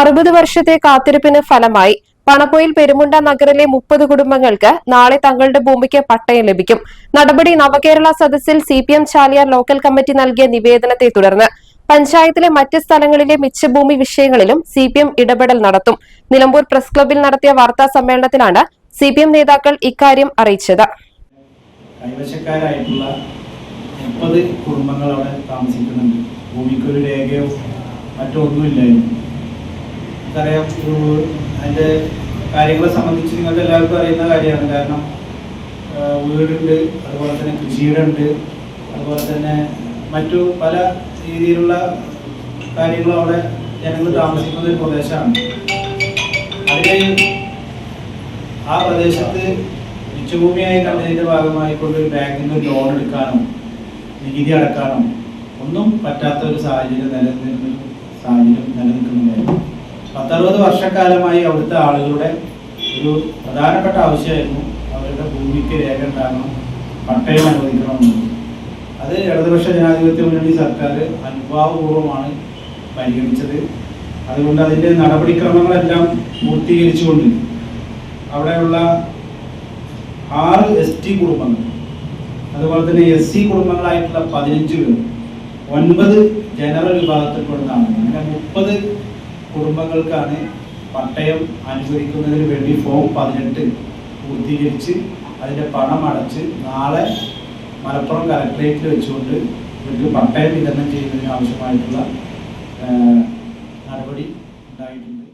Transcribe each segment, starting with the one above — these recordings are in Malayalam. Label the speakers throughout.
Speaker 1: അറുപത് വർഷത്തെ കാത്തിരിപ്പിന് ഫലമായി പണപ്പൊയിൽ പെരുമുണ്ട നഗറിലെ മുപ്പത് കുടുംബങ്ങൾക്ക് നാളെ തങ്ങളുടെ ഭൂമിക്ക് പട്ടയം ലഭിക്കും. നടപടി നവകേരള സദസ്സിൽ C P M Chaliyar local committee നൽകിയ നിവേദനത്തെ തുടർന്ന് പഞ്ചായത്തിലെ മറ്റ് സ്ഥലങ്ങളിലെ മിച്ചഭൂമി വിഷയങ്ങളിലും സി പി എം ഇടപെടൽ നടത്തും. നിലമ്പൂർ പ്രസ് ക്ലബിൽ നടത്തിയ വാർത്താ സമ്മേളനത്തിലാണ് സി പി എം നേതാക്കൾ ഇക്കാര്യം അറിയിച്ചത്.
Speaker 2: കൈവശക്കാരായിട്ടുള്ള കുടുംബങ്ങൾ അവിടെ താമസിക്കുന്നുണ്ട്. ഭൂമിക്കൊരു രേഖയോ മറ്റോ ഒന്നുമില്ലായിരുന്നു. നമുക്കറിയാം അതിന്റെ കാര്യങ്ങളെ സംബന്ധിച്ച് നിങ്ങൾക്ക് എല്ലാവർക്കും അറിയുന്ന കാര്യമാണ്. കാരണം വീടുണ്ട് അതുപോലെ തന്നെ കൃഷിയിടുണ്ട് അതുപോലെ തന്നെ മറ്റു പല രീതിയിലുള്ള കാര്യങ്ങളും അവിടെ ജനങ്ങൾ താമസിക്കുന്ന ഒരു പ്രദേശമാണ്. ആ പ്രദേശത്ത് മിച്ചഭൂമിയായി കണ്ടതിന്റെ ഭാഗമായിക്കൊണ്ട് ഒരു ബാങ്കിൽ നിന്ന് ലോൺ എടുക്കാനോ നികുതി അടക്കാനോ ഒന്നും പറ്റാത്ത ഒരു സാഹചര്യം നിലനിൽക്കുന്ന സാഹചര്യം നിലനിൽക്കുന്നുണ്ടായിരുന്നു. പത്തറുപത് വർഷക്കാലമായി അവിടുത്തെ ആളുകളുടെ ഒരു പ്രധാനപ്പെട്ട ആവശ്യമായിരുന്നു അവരുടെ ഭൂമിക്ക് രേഖ ഉണ്ടാകണം പട്ടയം അനുവദിക്കണമെന്നുള്ളത് അത് ഇടതുപക്ഷ ജനാധിപത്യ വേണ്ടി സർക്കാർ അനുഭാവപൂർവമാണ് പരിഗണിച്ചത്. അതുകൊണ്ട് അതിന്റെ നടപടിക്രമങ്ങളെല്ലാം പൂർത്തീകരിച്ചുകൊണ്ട് അവിടെയുള്ള ആറ് എസ് ടി കുടുംബങ്ങൾ അതുപോലെ തന്നെ എസ് സി കുടുംബങ്ങളായിട്ടുള്ള പതിനഞ്ച് പേർ ഒൻപത് ജനറൽ വിഭാഗത്തിൽപ്പെടുന്ന ആളുകൾ അങ്ങനെ മുപ്പത് കുടുംബങ്ങൾക്കാണ് പട്ടയം അനുവദിക്കുന്നതിന് വേണ്ടി ഫോം പതിനെട്ട് പൂർത്തീകരിച്ച് അതിന്റെ പണം അടച്ച് നാളെ മലപ്പുറം കലക്ട്രേറ്റിൽ വെച്ചുകൊണ്ട് ഇവർക്ക് പട്ടയം വിതരണം ചെയ്യുന്നതിന് ആവശ്യമായിട്ടുള്ള നടപടി ഉണ്ടായിട്ടുണ്ട്.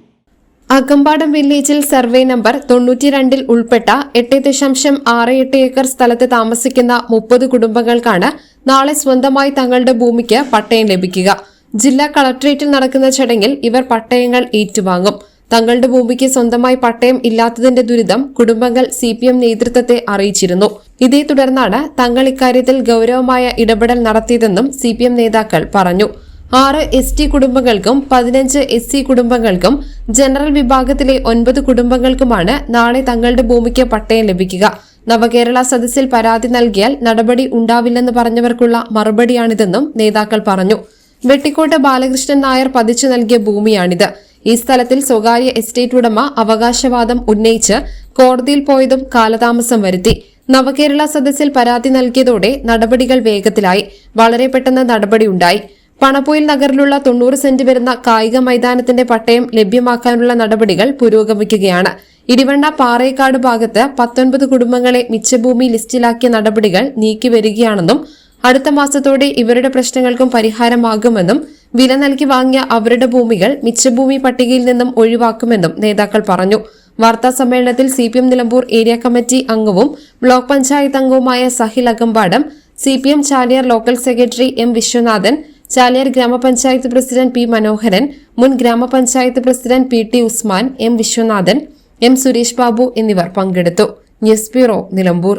Speaker 1: അകമ്പാടം വില്ലേജിൽ സർവേ നമ്പർ തൊണ്ണൂറ്റിരണ്ടിൽ ഉൾപ്പെട്ട എട്ട് ദശാംശം ആറ് എട്ട് ഏക്കർ സ്ഥലത്ത് താമസിക്കുന്ന മുപ്പത് കുടുംബങ്ങൾക്കാണ് നാളെ സ്വന്തമായി തങ്ങളുടെ ഭൂമിക്ക് പട്ടയം ലഭിക്കുക. ജില്ലാ കളക്ടറേറ്റിൽ നടക്കുന്ന ചടങ്ങിൽ ഇവർ പട്ടയങ്ങൾ ഏറ്റുവാങ്ങും. തങ്ങളുടെ ഭൂമിക്ക് സ്വന്തമായി പട്ടയം ഇല്ലാത്തതിന്റെ ദുരിതം കുടുംബങ്ങൾ സി പി എം നേതൃത്വത്തെ അറിയിച്ചിരുന്നു. ഇതേ തുടർന്നാണ് തങ്ങൾ ഇക്കാര്യത്തിൽ ഗൌരവമായ ഇടപെടൽ നടത്തിയതെന്നും സി പി എം നേതാക്കൾ പറഞ്ഞു. ആറ് എസ് ടി കുടുംബങ്ങൾക്കും പതിനഞ്ച് എസ് സി കുടുംബങ്ങൾക്കും ജനറൽ വിഭാഗത്തിലെ ഒൻപത് കുടുംബങ്ങൾക്കുമാണ് നാളെ തങ്ങളുടെ ഭൂമിക്ക് പട്ടയം ലഭിക്കുക. നവകേരള സദസ്സിൽ പരാതി നൽകിയാൽ നടപടി ഉണ്ടാവില്ലെന്ന് പറഞ്ഞവർക്കുള്ള മറുപടിയാണിതെന്നും നേതാക്കൾ പറഞ്ഞു. വെട്ടിക്കോട്ട് ബാലകൃഷ്ണൻ നായർ പതിച്ചു നൽകിയ ഭൂമിയാണിത്. ഈ സ്ഥലത്തിൽ സ്വകാര്യ എസ്റ്റേറ്റ് ഉടമ അവകാശവാദം ഉന്നയിച്ച് കോടതിയിൽ പോയതും കാലതാമസം വരുത്തി. നവകേരള സദസ്സിൽ പരാതി നൽകിയതോടെ നടപടികൾ വേഗത്തിലായി. വളരെ പെട്ടെന്ന് നടപടിയുണ്ടായി പണപ്പൊയിൽ നഗറിലുള്ള തൊണ്ണൂറ് സെന്റ് വരുന്ന കായിക മൈതാനത്തിന്റെ പട്ടയം ലഭ്യമാക്കാനുള്ള നടപടികൾ പുരോഗമിക്കുകയാണ്. ഇടിവണ്ണ പാറേക്കാട് ഭാഗത്ത് പത്തൊൻപത് കുടുംബങ്ങളെ മിച്ചഭൂമി ലിസ്റ്റിലാക്കിയ നടപടികൾ നീക്കിവരികയാണെന്നും അടുത്ത മാസത്തോടെ ഇവരുടെ പ്രശ്നങ്ങൾക്കും പരിഹാരമാകുമെന്നും വില നൽകി വാങ്ങിയ അവരുടെ ഭൂമികൾ മിച്ചഭൂമി പട്ടികയിൽ നിന്നും ഒഴിവാക്കുമെന്നും നേതാക്കൾ പറഞ്ഞു. വാർത്താ സമ്മേളനത്തിൽ C P M Nilambur area committee അംഗവും ബ്ലോക്ക് പഞ്ചായത്ത് അംഗവുമായ Sahil Akampadam C P M Chaliyar local secretary M Viswanathan Chaliyar grama panchayat president P Manoharan മുൻ grama panchayat president P T Usman M Viswanathan M Suresh Babu എന്നിവർ പങ്കെടുത്തു. News bureau Nilambur.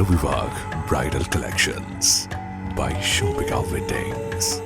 Speaker 3: Ravi Bridal Collections by Shobhika Weddings